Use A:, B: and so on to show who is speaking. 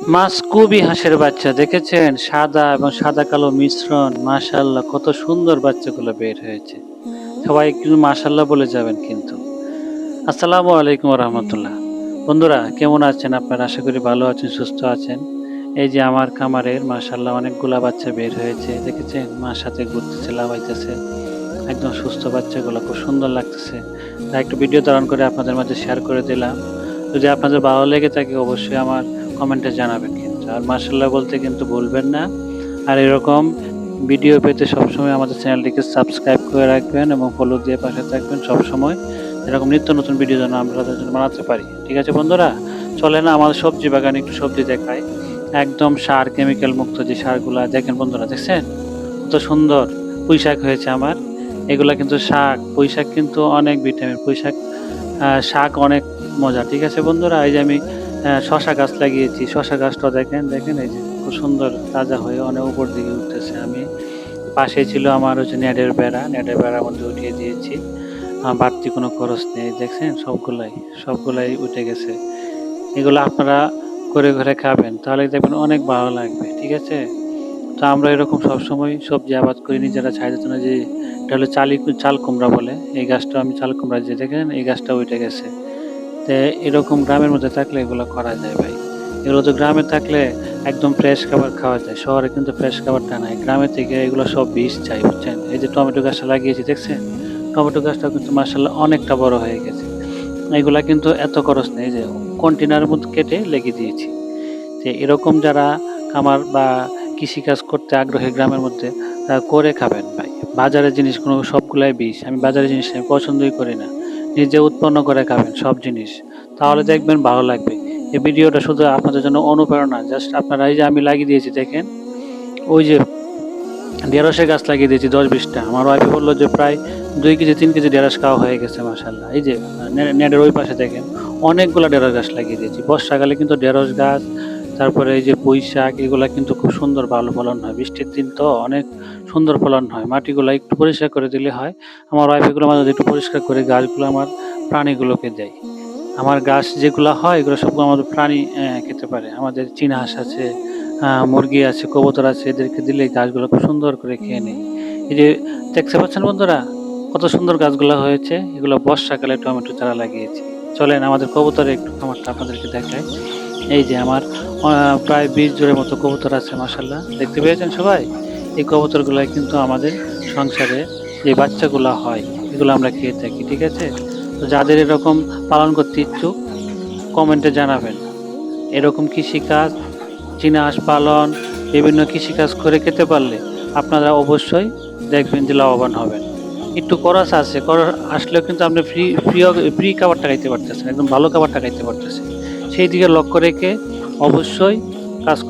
A: মাসকুবি হাঁসের বাচ্চা, দেখেছেন? সাদা এবং সাদা কালো মিশ্রণ মাশাল্লাহ কত সুন্দর বাচ্চাগুলো বের হয়েছে। সবাই কিন্তু মাশাল্লাহ বলে যাবেন কিন্তু। আসসালামু আলাইকুম রহমতুল্লাহ বন্ধুরা, কেমন আছেন আপনারা? আশা করি ভালো আছেন, সুস্থ আছেন। এই যে আমার খামারের মাশাল্লাহ অনেকগুলা বাচ্চা বের হয়েছে, দেখেছেন? মার সাথে ঘুরতেছে লাভাইতেছে একদম সুস্থ বাচ্চাগুলো, খুব সুন্দর লাগতেছে। তাই একটু ভিডিও ধারণ করে আপনাদের মাঝে শেয়ার করে দিলাম। যদি আপনাদের ভালো লেগে থাকে, অবশ্যই আমার কমেন্টে জানাবেন কিন্তু। আর মার্শাল্লাহ বলতে কিন্তু ভুলবেন না। আর এরকম ভিডিও পেতে সবসময় আমাদের চ্যানেলটিকে সাবস্ক্রাইব করে রাখবেন এবং ফলো দিয়ে পাশে থাকবেন সবসময়। এরকম নিত্য নতুন ভিডিও যেন আমরা তাদের জন্য বানাতে পারি। ঠিক আছে বন্ধুরা? চলে না, আমাদের সবজি বাগানে একটু সবজি দেখায় একদম সার কেমিক্যাল মুক্ত যে সারগুলা, দেখেন বন্ধুরা, দেখছেন? কত সুন্দর পুঁই শাক হয়েছে আমার। এগুলা কিন্তু শাক। পুঁই শাক কিন্তু অনেক ভিটামিন পুঁই শাক শাক অনেক মজা। ঠিক আছে বন্ধুরা? এই যে আমি শশা গাছ লাগিয়েছি। শশা গাছটা দেখেন দেখেন এই যে খুব সুন্দর তাজা হয়ে অনেক উপর দিকে উঠতেছে। আমি পাশে ছিল আমার হচ্ছে নেটের বেড়া। নেটের বেড়ার মধ্যে উঠিয়ে দিয়েছি। বাড়তি কোনো খরচ নেই, দেখছেন? সবগুলাই সবগুলাই উঠে গেছে। এগুলো আপনারা করে ঘরে খাবেন, তাহলে দেখবেন অনেক ভালো লাগবে, ঠিক আছে? তো আমরা এরকম সবসময় সবজি আবাদ করি, নিজেরা চাহিদা জন্য যে, এটা হলো চালি চাল কুমড়া বলে। এই গাছটা আমি চাল কুমড়া যে দেখেন, এই গাছটা উঠে গেছে। তো এরকম গ্রামের মধ্যে থাকলে এগুলো করা যায় ভাই। এগুলো তো গ্রামে থাকলে একদম ফ্রেশ খাবার খাওয়া যায়। শহরে কিন্তু ফ্রেশ খাবারটা নাই। গ্রামে থেকে এগুলো সব বিষ চাই, বুঝছেন? এই যে টমেটো গাছটা লাগিয়েছি, দেখছেন? টমেটো গাছটা কিন্তু মার্শাল্লাহ অনেকটা বড় হয়ে গেছে। এগুলা কিন্তু এত খরচ নেই যে কন্টেনারের মধ্যে কেটে লেগে দিয়েছি। যে এরকম যারা খামার বা কৃষিকাজ করতে আগ্রহী গ্রামের মধ্যে, তারা করে খাবেন ভাই। বাজারের জিনিস কোনো সবগুলাই বিষ আমি বাজারের জিনিস পছন্দই করি না। নিজে উৎপন্ন করে খাবেন, সব জিনিস। তাহলে দেখবেন ভালো লাগবে। এই ভিডিওটা শুধু আপনাদের জন্য অনুপ্রেরণা জাস্ট আপনারা এই যে আমি লাগিয়ে দিয়েছি, দেখেন। ওই যে ঢেঁড়সের গাছ লাগিয়ে দিয়েছি, দশ বিশটা। আমার ওয়াইফে বলল যে প্রায় দুই কেজি, তিন কেজি ঢেঁড়স খাওয়া হয়ে গেছে মাসাল্লাহ এই যে নেটের ওই পাশে দেখেন, অনেকগুলো ঢেঁড়স গাছ লাগিয়ে দিয়েছি। বর্ষাকালে কিন্তু ঢেঁড়স গাছ তারপরে এই যে পুঁই শাক এগুলা কিন্তু খুব সুন্দর ভালো ফলন হয়। বৃষ্টির দিন তো অনেক সুন্দর ফলন হয়। মাটিগুলো একটু পরিষ্কার করে দিলে হয়। আমার ওয়াইফ এগুলো মাঝে একটু পরিষ্কার করে গাছগুলো আমার প্রাণীগুলোকে দেয়। আমার গাছ যেগুলো হয়, এগুলো সব আমাদের প্রাণী খেতে পারে। আমাদের চীনা হাঁস আছে মুরগি আছে, কবুতর আছে, এদেরকে দিলে গাছগুলো খুব সুন্দর করে খেয়ে নেয়। এই যে দেখতে পাচ্ছেন বন্ধুরা, কত সুন্দর গাছগুলো হয়েছে। এগুলো বর্ষাকালে টমেটো চারা লাগিয়েছি। চলেন আমাদের কবুতরে একটু খামারটা আপনাদেরকে দেখায় এই যে আমার প্রায় বিশ জোড়ের মতো কবুতর আছে মাসাল্লাহ দেখতে পেয়েছেন সবাই? এই কবুতরগুলো কিন্তু আমাদের সংসারে যে বাচ্চাগুলো হয়, এগুলো আমরা খেয়ে থাকি, ঠিক আছে? তো যাদের এরকম পালন করতে ইচ্ছুক কমেন্টে জানাবেন। এরকম কৃষিকাজ চীনা হাঁস পালন, বিভিন্ন কৃষিকাজ করে খেতে পারলে আপনারা অবশ্যই দেখবেন যে লাভবান হবেন। একটু খরচ আছে খরচ আসলেও কিন্তু আপনি ফ্রি ফ্রি ফ্রি খাবারটা খাইতে পারতেছেন, একদম ভালো খাবারটা খাইতে পারতেছেন। সেই দিকে লক্ষ্য রেখে অবশ্যই কাজ